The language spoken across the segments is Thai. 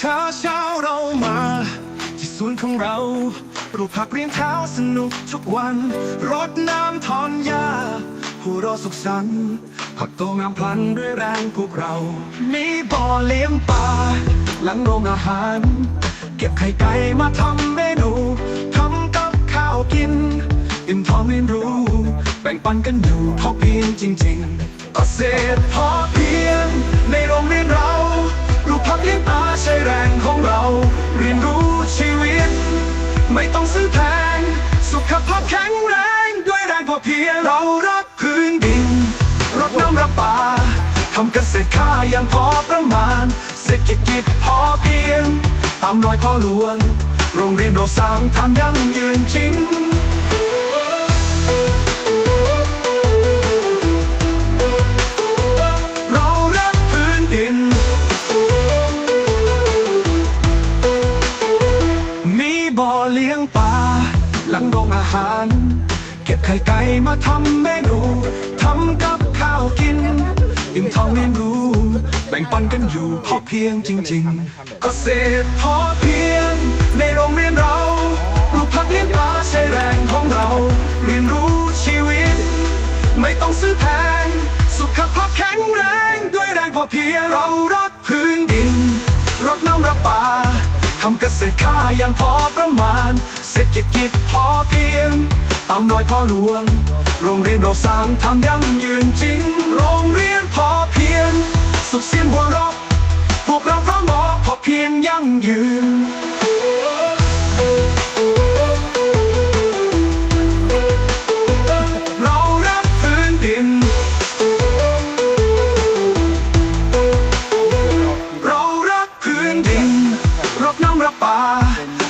เช้าเช้าเรามา ที่สวนของเราปลูกผักเรียงเท้าสนุกทุกวันรดน้ำถอนยาหัวรอสุขสันต์ผักโตงามพลันด้วยแรงพวกเรา มีบ่อเลี้ยงปลาหลังโรงอาหาร เก็บไข่ไก่มาทำเมนูทำกับข้าวกิน อิ่มท้องเรียนรู้ แบ่งปันกันอยู่พอเพียงจริงๆเกษตรพอ งแรงด้วยแรงพอเพียงเรารักพื้นดินรดน้ำระบาทำเกษตรข้ายังพอประมาณ เศรษฐกิจพอเพียงตามรอยพ่อหลวง โรงเรียนเราสร้างทำยั่งยืนจริง ลังโรงอาหาร เก็บไข่ไก่มาทำเมนูทำกับข้าวกิน อิ่มท้องเรียนรู้ แบ่งปันกันอยู่พอเพียงจริงๆเกษตรพอเพียง ในโรงเรียนเราปลูกผักเลี้ยงปลาใช้แรงของเรา เรียนรู้ชีวิต ไม่ต้องซื้อแพง สุขภาพแข็งแรง ด้วยแรงพอเพียงเรารักพื้นดินรดน้ำระปาทำเกษตรข้ายังพอประมาณ เศรษฐกิจพอเอยพ่อหลวง โรงเรียนเราสร้างทำยั่งยืนจริง โรงเรียนพอเพียง สุขเสียงหัวเรา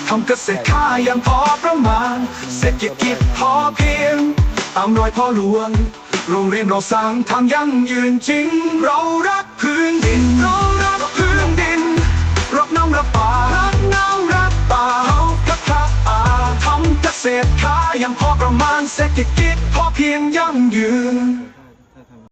ทำเกษตรข้ายังพอประมาณ เศรษฐกิจพอเพียง ตามรอยพ่อหลวง โรงเรียนเราสร้างทางยั่งยืนจริง เรารักพื้นดิน เรารักพื้นดินรดน้ำระปารักน้ำระปาเฮากับข้าอาทำเกษตรข้ายังพอประมาณ เศรษฐกิจพอเพียงยั่งยืน